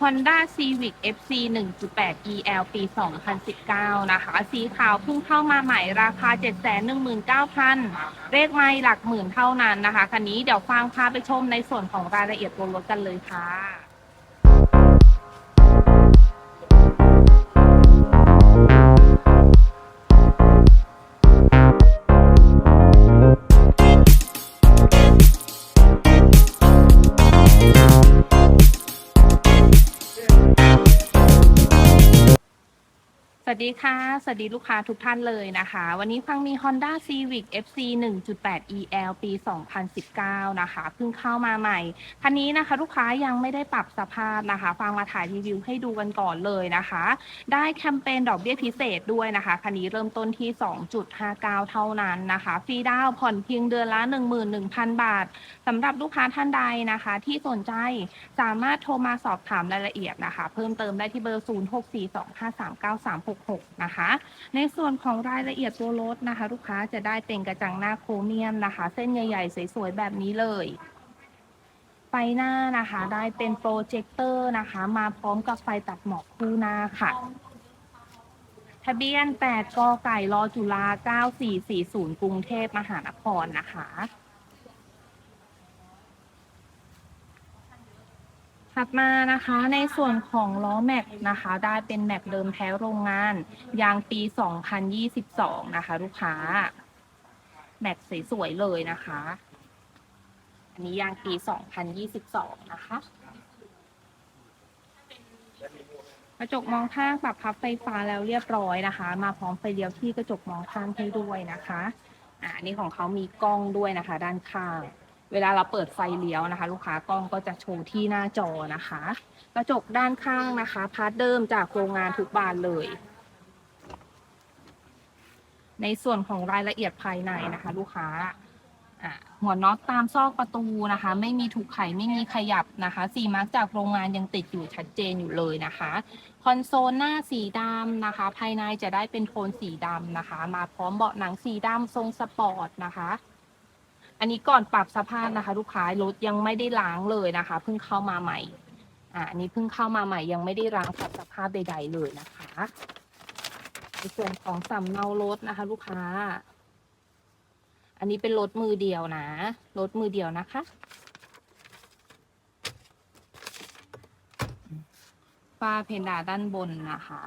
Honda Civic FC 1.8 EL ปี 2019 นะคะ สีขาวเพิ่งเข้ามาใหม่ราคา 719,000 เลขไม่หลักหมื่นเท่านั้นนะคะ คันนี้เดี๋ยวฟังพาไปชมในส่วนของรายละเอียดตัวรถกันเลยค่ะ วัสดีค่ะ สวัสดีลูกค้าทุกท่านเลยนะคะ วันนี้ฟังมี Honda Civic FC 1.8 EL ปี 2019 นะคะ เพิ่งเข้ามาใหม่ คันนี้นะคะลูกค้ายังไม่ได้ปรับสภาพนะคะ ฟังมาถ่ายรีวิวให้ดูกันก่อนเลยนะคะ ได้แคมเปญดอกเบี้ยพิเศษด้วยนะคะ คันนี้เริ่มต้นที่ 2.59 เท่านั้นนะคะ ฟรีดาวน์ผ่อนเพียงเดือนละ 11,000 บาท สำหรับลูกค้าท่านใดนะคะ ที่สนใจสามารถโทรมาสอบถามรายละเอียดนะคะ เพิ่มเติมได้ที่เบอร์ 064253936 66นะคะ ในส่วนของรายละเอียดตัวรถนะคะ ลูกค้าจะได้เป็นกระจังหน้าโครเมียมนะคะ เส้นใหญ่ๆ สวยๆ แบบนี้เลยไฟหน้านะคะได้เป็นโปรเจคเตอร์นะคะ มาพร้อมกับไฟตัดหมอกคู่หน้าค่ะทะเบียน 8กไก่รอจุฬา 9440กรุงเทพมหานครนะคะ ถัดมานะคะในส่วนของล้อแม็กนะคะ ได้เป็นแม็กเดิมแท้โรงงาน ยางปี 2022 นะคะ ลูกค้า แม็กสวยๆเลยนะคะ อันนี้ยางปี 2022 นะคะกระจกมองข้างปรับพับไฟฟ้าแล้วเรียบร้อยนะคะ มาพร้อมไฟเลี้ยวที่กระจกมองข้างให้ด้วยนะคะ อ่าอันนี้ของเขามีกล้องด้วยนะคะ ด้านข้าง เวลาเราเปิดไฟเลี้ยวนะคะ ลูกค้ากล้องก็จะโชว์ที่หน้าจอนะคะ กระจกด้านข้างนะคะพาร์ทเดิมจากโรงงานทุกบานเลย ในส่วนของรายละเอียดภายในนะคะ ลูกค้าหัวน็อตตามซอกประตูนะคะ ไม่มีถูกไขไม่มีขยับนะคะสีมาร์กจากโรงงานยังติดอยู่ชัดเจนอยู่เลยนะคะคอนโซลหน้าสีดำนะคะ ภายในจะได้เป็นโทนสีดำนะคะ มาพร้อมเบาะหนังสีดำทรงสปอร์ตนะคะ อันนี้ก่อนปรับสภาพนะคะ ลูกค้ารถยังไม่ได้ล้างเลยนะคะ เพิ่งเข้ามาใหม่ อ่าอันนี้เพิ่งเข้ามาใหม่ยังไม่ได้ล้างปรับสภาพใด ๆ เลยนะคะในส่วนของสำเนารถนะคะ ลูกค้า อันนี้เป็นรถมือเดียวนะรถมือเดียวนะคะ ฝ้าเพดานด้านบนนะคะ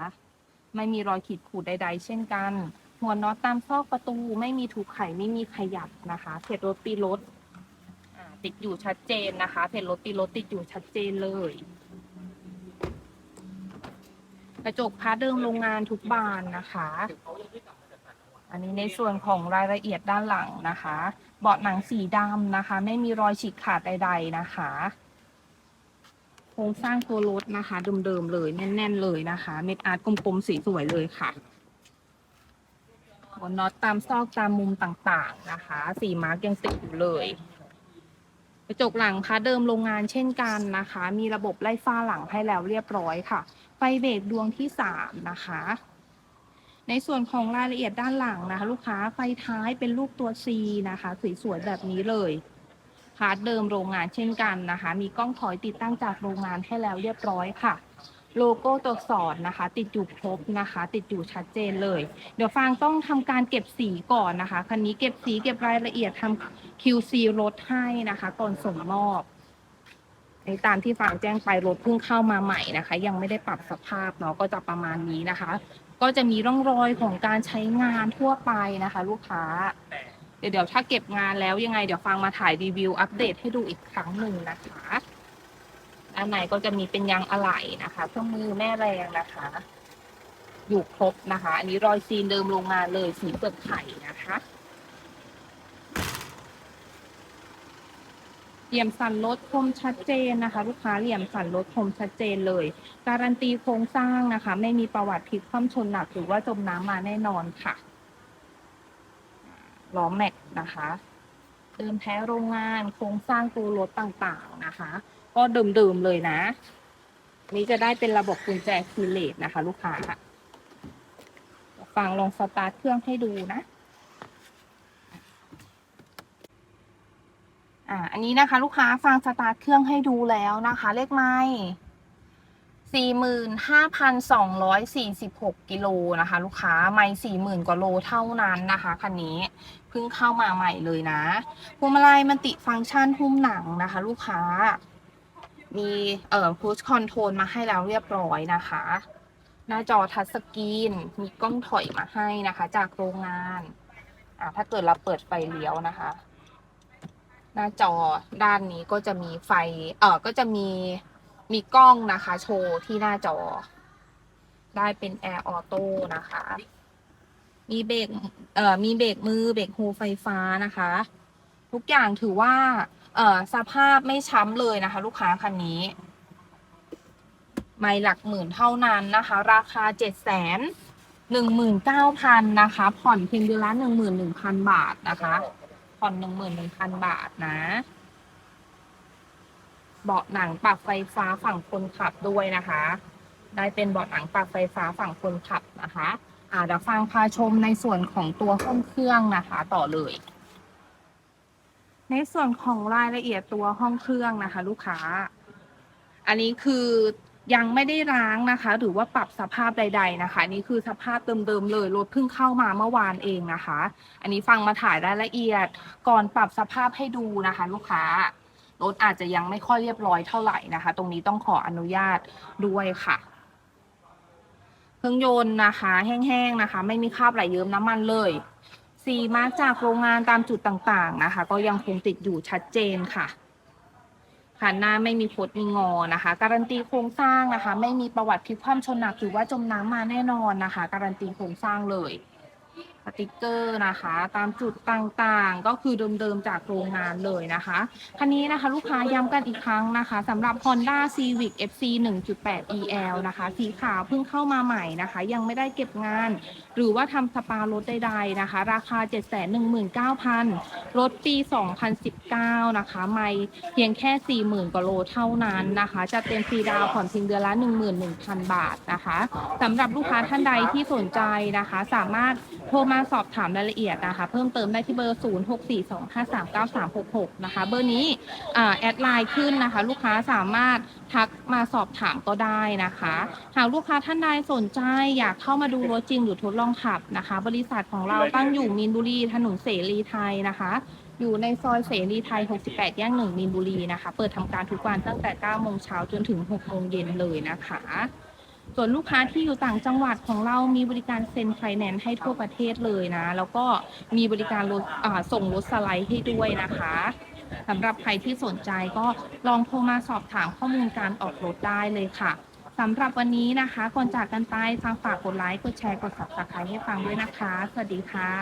ไม่มีรอยขีดขูดใด ๆ เช่นกัน หัวน็อตตามซอกประตูไม่มีถูกไขไม่มีขยับนะคะเพจรถปีรถติดอยู่ชัดเจนนะคะเพจรถปีรถติดอยู่ชัดเจนเลย กระจกพาร์ทเดิมโรงงานทุกบานนะคะ อันนี้ในส่วนของรายละเอียดด้านหลังนะคะ เบาะหนังสีดำนะคะ ไม่มีรอยฉีกขาดใด ๆนะคะโครงสร้างตัวรถนะคะเดิมๆเลยแน่น ๆ เลยนะคะ เม็ดอาร์ตกลมๆสีสวยเลยค่ะ น็อตตามซอกตามมุมต่างๆนะคะ สีมาร์กยังติดอยู่เลยกระจกหลังพาร์ทเดิมโรงงานเช่นกันนะคะ มีระบบไล่ฟ้าหลังให้แล้วเรียบร้อยค่ะ ไฟเบรกดวงที่สามนะคะ ในส่วนของรายละเอียดด้านหลังนะคะ ลูกค้าไฟท้ายเป็นรูปตัว C นะคะสวยๆแบบนี้เลยพาร์ทเดิมโรงงานเช่นกันนะคะ มีกล้องถอยติดตั้งจากโรงงานให้แล้วเรียบร้อยค่ะ โลโก้ตัวสอดนะคะ ติดอยู่ครบนะคะ ติดอยู่ชัดเจนเลย เดี๋ยวฟางต้องทำการเก็บสีก่อนนะคะคันนี้เก็บสีเก็บรายละเอียดทำ QC รถให้นะคะก่อนส่งมอบในตามที่ฟางแจ้งไปรถเพิ่งเข้ามาใหม่นะคะ ยังไม่ได้ปรับสภาพเนาะก็จะประมาณนี้นะคะ ก็จะมีร่องรอยของการใช้งานทั่วไปนะคะ ลูกค้า เดี๋ยวเดี๋ยวถ้าเก็บงานแล้วยังไง เดี๋ยวฟังมาถ่ายรีวิวอัปเดตให้ดูอีกครั้งหนึ่งนะคะ ด้านในก็จะมีเป็นยางอะไหล่นะคะเครื่องมือแม่แรงนะคะ อยู่ครบนะคะ อันนี้รอยซีนเดิมโรงงานเลยสีเปลือกไข่นะคะเหลี่ยมสันรถคมชัดเจนนะคะ ลูกค้าเหลี่ยมสันรถคมชัดเจนเลย การันตีโครงสร้างนะคะ ไม่มีประวัติพลิกคว่ำชนหนักหรือว่าจมน้ำมาแน่นอนค่ะล้อแม็กนะคะ เดิมแท้โรงงานโครงสร้างตัวรถต่างๆนะคะ ก็เดิมๆเลยนะ นี้จะได้เป็นระบบกุญแจคีเลสนะคะ ลูกค้าฟังลองสตาร์ทเครื่องให้ดูนะ อ่า อันนี้นะคะ ลูกค้าฟังสตาร์ทเครื่องให้ดูแล้วนะคะ เลขไม้45,246กิโลนะคะ ลูกค้าไม่40,000กว่าโลเท่านั้นนะคะคันนี้เพิ่งเข้ามาใหม่เลยนะพวงมาลัยมันติฟังก์ชันหุ้มหนังนะคะ ลูกค้า มีเอ่อ push control มาให้แล้วเรียบร้อยนะคะ หน้าจอทัชสกรีน มีกล้องถอยมาให้นะคะ จากโรงงาน อ่าถ้าเกิดเราเปิดไฟเลี้ยวนะคะ หน้าจอด้านนี้ก็จะมีไฟ เอ่อ ก็จะมีมีกล้องนะคะ โชว์ที่หน้าจอ ได้เป็นแอร์ออโต้นะคะ มีเบรกเอ่อมีเบรกมือเบรกโฮไฟฟ้านะคะ ทุกอย่างถือว่า เอ่อสภาพไม่ช้ำเลยนะคะ ลูกค้าคันนี้ ไม่หลักหมื่นเท่านั้นนะคะ ราคาเจ็ดแสนหนึ่งหมื่นเก้าพันนะคะ ผ่อนเพียงเดือนละหนึ่งหมื่นหนึ่งพันบาทนะคะ ผ่อนหนึ่งหมื่นหนึ่งพันบาทนะเบาะหนังปรับไฟฟ้าฝั่งคนขับด้วยนะคะ ได้เป็นเบาะหนังปรับไฟฟ้าฝั่งคนขับนะคะ อ่าเดี๋ยวฟังพาชมในส่วนของตัวห้องเครื่องนะคะ ต่อเลย ในส่วนของรายละเอียดตัวห้องเครื่องนะคะ ลูกค้า อันนี้คือยังไม่ได้ล้างนะคะ หรือว่าปรับสภาพใด ๆนะคะนนี่คือสภาพเดิมๆเลยรถเพิ่งเข้ามาเมื่อวานเองนะคะ อันนี้ฟังมาถ่ายรายละเอียดก่อนปรับสภาพให้ดูนะคะ ลูกค้ารถอาจจะยังไม่ค่อยเรียบร้อยเท่าไหร่นะคะ ตรงนี้ต้องขออนุญาตด้วยค่ะเครื่องยนต์นะคะ แห้งๆนะคะ ไม่มีคราบไหลเยิ้มน้ำมันเลย สีมาร์กจากโรงงานตามจุดต่างๆนะคะ ก็ยังคงติดอยู่ชัดเจนค่ะค่ะหน้าไม่มีพดมีงอนะคะ การันตีโครงสร้างนะคะ ไม่มีประวัติพลิกคว่ำชนหนักหรือว่าจมน้ำมาแน่นอนนะคะ การันตีโครงสร้างเลย สติกเกอร์นะคะ ตามจุดต่างๆ ก็คือเดิมๆจากโรงงานเลยนะคะคันนี้นะคะลูกค้าย้ำกันอีกครั้งนะคะสำหรับ Honda Civic FC 1.8 EL นะคะ สีขาวเพิ่งเข้ามาใหม่นะคะ ยังไม่ได้เก็บงาน หรือว่าทำสปารถใดๆนะคะ ราคา 719,000 รถปี 2019 นะคะ ไม่เพียงแค่ 40,000กว่าโลเท่านั้นนะคะ จะเป็นฟรีดาวผ่อนเพียงเดือนละ 11,000 บาทนะคะสำหรับลูกค้าท่านใดที่สนใจนะคะ สามารถ ทรมาสอบถามรายละเอียดนะคะ เพิ่มเติมได้ที่เบอร์ 0642539366 นะคะ เบอร์นี้แอดไลน์ขึ้นนะคะ ลูกค้าสามารถทักมาสอบถามก็ได้นะคะ หากลูกค้าท่านใดสนใจอยากเข้ามาดูรถจริงหรือทดลองขับนะคะ บริษัทของเราตั้งอยู่มีนบุรีถนนเสรีไทยนะคะอยู่ในซอยเสรีไทย 68 แยกหนึ่งมีนบุรีนะคะ เปิดทำการทุกวันตั้งแต่ 9 โมงเช้าจนถึง 6 โมงเย็นเลยนะคะ ส่วนลูกค้าที่อยู่ต่างจังหวัดของเรามีบริการเซ็นไฟแนนซ์ให้ทั่วประเทศเลยนะ แล้วก็มีบริการรถส่งรถสไลด์ให้ด้วยนะคะสำหรับใครที่สนใจก็ลองโทรมาสอบถามข้อมูลการออกรถได้เลยค่ะสำหรับวันนี้นะคะ ก่อนจากกันไปฟังฝากกดไลค์ กดแชร์ กด subscribe ให้ฟังด้วยนะคะ สวัสดีค่ะ